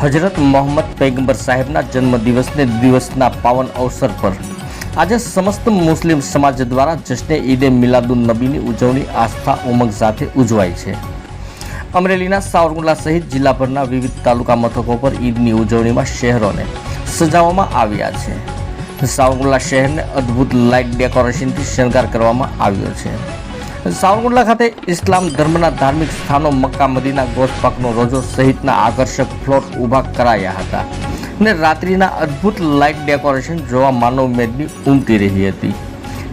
હજરત મોહમ્મદ પૈગંબર સાહેબના જન્મદિવસને દિવસના પાવન અવસર પર. આજે સમસ્ત મુસ્લિમ સમાજ દ્વારા જશ્ને ઈદે મિલાદુન નબીની ઉજવણી આસ્થા ઉમંગ સાથે ઉજવાય છે. અમરેલીના સાવરકુંડલા સહિત જિલ્લાભરના વિવિધ તાલુકા મથકો પર ઈદની ઉજવણીમાં શહેરોને સજાવવામાં આવ્યા છે. સાવરકુંડલા શહેરને અદ્ભુત લાઇટ ડેકોરેશનથી શણગાર કરવામાં આવ્યો છે. સાવરકુંડલા ખાતે ઇસ્લામ ધર્મના ધાર્મિક સ્થાનો મક્કા મદીના ગોસપાકનો રોજો સહિતના આકર્ષક ફ્લોટ ઊભા કરાયા હતા ને રાત્રિના અદ્ભુત લાઇટ ડેકોરેશન જોવા માનવ મેદની ઉમટી રહી હતી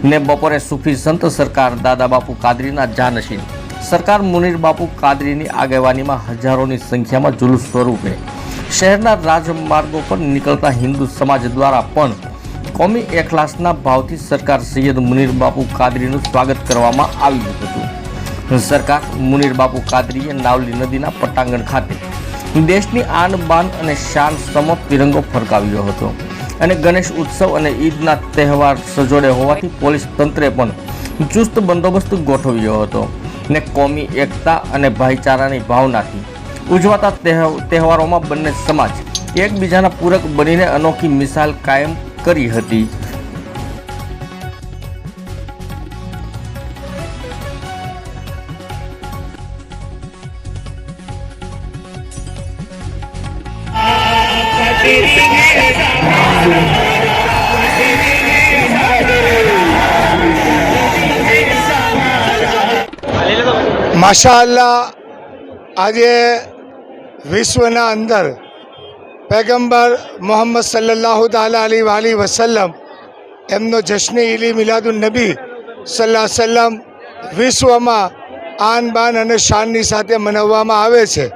ને બપોરે સૂફી સંત સરકાર દાદા બાપુ કાદરીના જાનશીન. સરકાર મુનીર બાપુ કાદરીની આગેવાનીમાં હજારોની સંખ્યામાં જુલુસ સ્વરૂપે શહેરના રાજમાર્ગો પર નીકળતા હિન્દુ સમાજ દ્વારા પણ કોમી એખલાસના ભાવથી સરકાર સૈયદ મુનીર બાપુ કાદરીનું સ્વાગત કરવામાં આવ્યું હતું. સરકાર મુનીર બાપુ કાદરીએ નાવલી નદીના પટાંગણ ખાતે દેશની આન બાન અને શાન સમ તિરંગો ફરકાવ્યો હતો. અને ગણેશ ઉત્સવ અને ઈદના તહેવાર સજોડે હોવાથી પોલીસ તંત્રે પણ ચુસ્ત બંદોબસ્ત ગોઠવ્યો હતો ને કોમી, એકતા અને ભાઈચારાની ભાવનાથી ઉજવાતા તહેવારોમાં બંને સમાજ એકબીજાના પૂરક બનીને અનોખી મિસાલ કાયમ કરી હતી. માશાલ્લા આજે વિશ્વના અંદર પૈગંબર મોહમ્મદ સલ્લલ્લાહુ તાલા અલી વાલી વસલ્લમ, એમનો જશ્ન ઇલી મિલાદુલ નબી સલ્લાહ સલ્લમ વિશ્વમાં આન બાન અને શાનની સાથે મનાવવામાં આવે છે.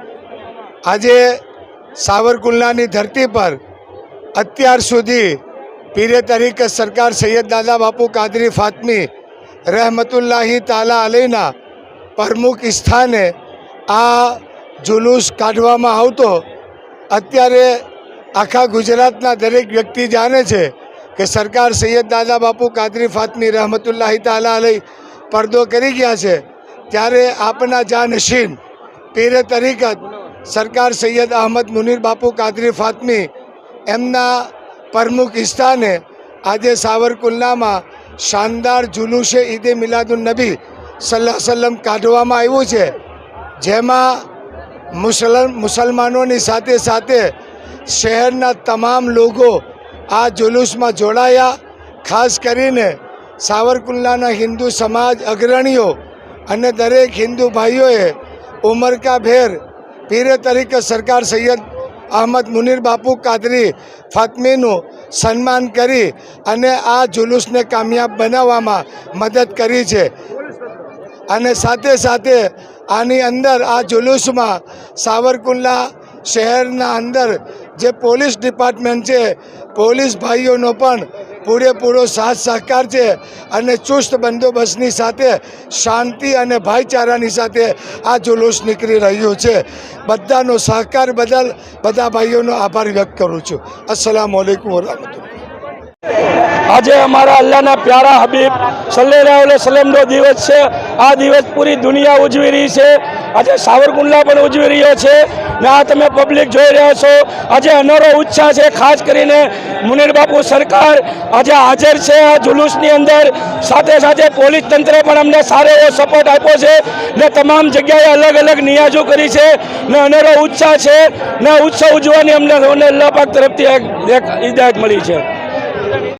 આજે સાવરકુંડલાની ધરતી પર અત્યાર સુધી પીરે તરીકે સરકાર સૈયદ દાદા બાપુ કાદરી ફાતમી રહેમતુલ્લાહી તાલા અલીના પ્રમુખ સ્થાને આ જુલુસ કાઢવામાં આવતો અત્યારે આખા ગુજરાતના દરેક વ્યક્તિ જાણે છે કે સરકાર સૈયદ દાદા બાપુ કાદરી ફાતની રહમતુલ્લાહ તાલા અલઈ પડદો કરી ગયા છે. ત્યારે આપના જાનશીન પીરે તરીકત સરકાર સૈયદ અહમદ મુનીર બાપુ કાદરી ફાતમી એમના પ્રમુખ સ્થાને આજે સાવરકુલ્લામાં શાનદાર જુલુસે ઈદે મિલાદુન નબી સલ્લાહ સલ્લમ કાઢવામાં આવ્યું છે. જેમાં મુસલમાનોની સાથે સાથે શહેરના તમામ લોકો આ જુલુસમાં જોડાયા. ખાસ કરીને સાવરકુંડલાના હિન્દુ સમાજ અગ્રણીઓ અને દરેક હિન્દુ ભાઈઓએ ઉમરકાભેર પીરે તરીકે સરકાર સૈયદ અહમદ મુનીર બાપુ કાદરી ફાતમીનું સન્માન કરી અને આ જુલુસને કામયાબ બનાવવામાં મદદ કરી છે. અને સાથે સાથે આની અંદર આ જુલુસમાં સાવરકુંડલા શહેરના અંદર જે પોલીસ ડિપાર્ટમેન્ટ છે, પોલીસ ભાઈઓનો પણ પૂરેપૂરો સાથ સહકાર છે અને ચુસ્ત બંદોબસ્તની સાથે શાંતિ અને ભાઈચારાની સાથે આ જુલુસ નીકળી રહ્યું છે. બધાનો સહકાર બદલ બધા ભાઈઓનો આભાર વ્યક્ત કરું છું. અસલામ વાલેકુમ વરહમતુલ્લાહ. આજે અમારા અલ્લાહના પ્યારા હબીબ સલ્લે અલૈહિ દિવસ છે. આ દિવસ પૂરી દુનિયા ઉજવી રહી છે. આજે સાવરકુંડલા પણ ઉજવી રહ્યો છે. ને આ તમે પબ્લિક જોઈ રહ્યા છો. આજે અનેરો ઉત્સાહ છે. ખાસ કરીને મુનીર બાપુ સરકાર આજે હાજર છે આ જુલુસની અંદર. સાથે સાથે પોલીસ તંત્રે પણ અમને સારો એવો સપોર્ટ આપ્યો છે. ને તમામ જગ્યાએ અલગ અલગ નિયાજો કરી છે. ને અનેરો ઉત્સાહ છે. ને ઉત્સવ ઉજવવાની અમને અમને અલ્લાહ પાક તરફથી એક એક હિદાયત મળી છે.